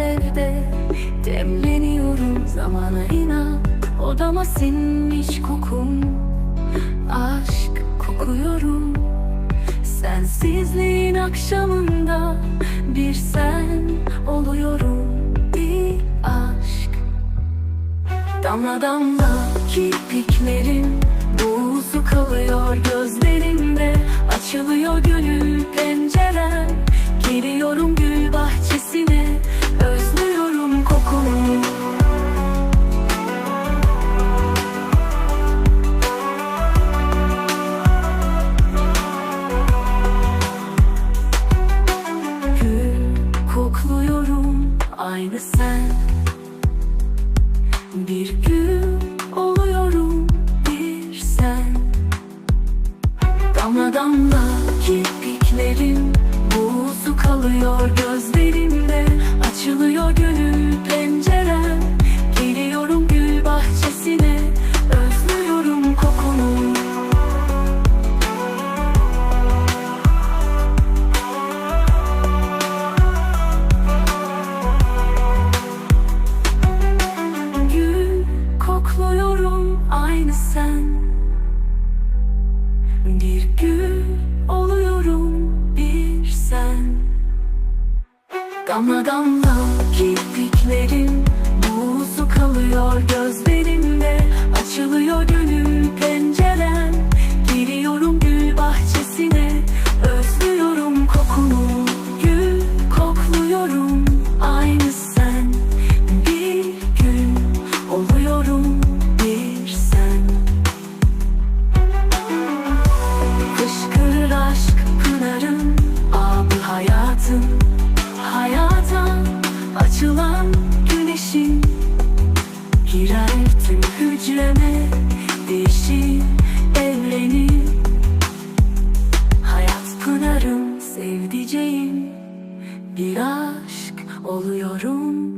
ellerde Demleniyorum zamana inan. Odama sinmiş kokun Aşk kokuyorum. Sensizliğin akşamında Bir sen oluyorum. Bir aşk. Damla damla kirpiklerin Buğzu kalıyor gözlerinde. Açılıyor gönül ve sen. Bir gün oluyorum bir sen. Damla damla kirpiklerim buzlu kalıyor Damla damla kirpiklerim Buzlu kalıyor gözlerimde Açılıyor gönül. Girerdim hücreme Değişir evlenir Hayat pınarım sevdiceğim Bir aşk oluyorum.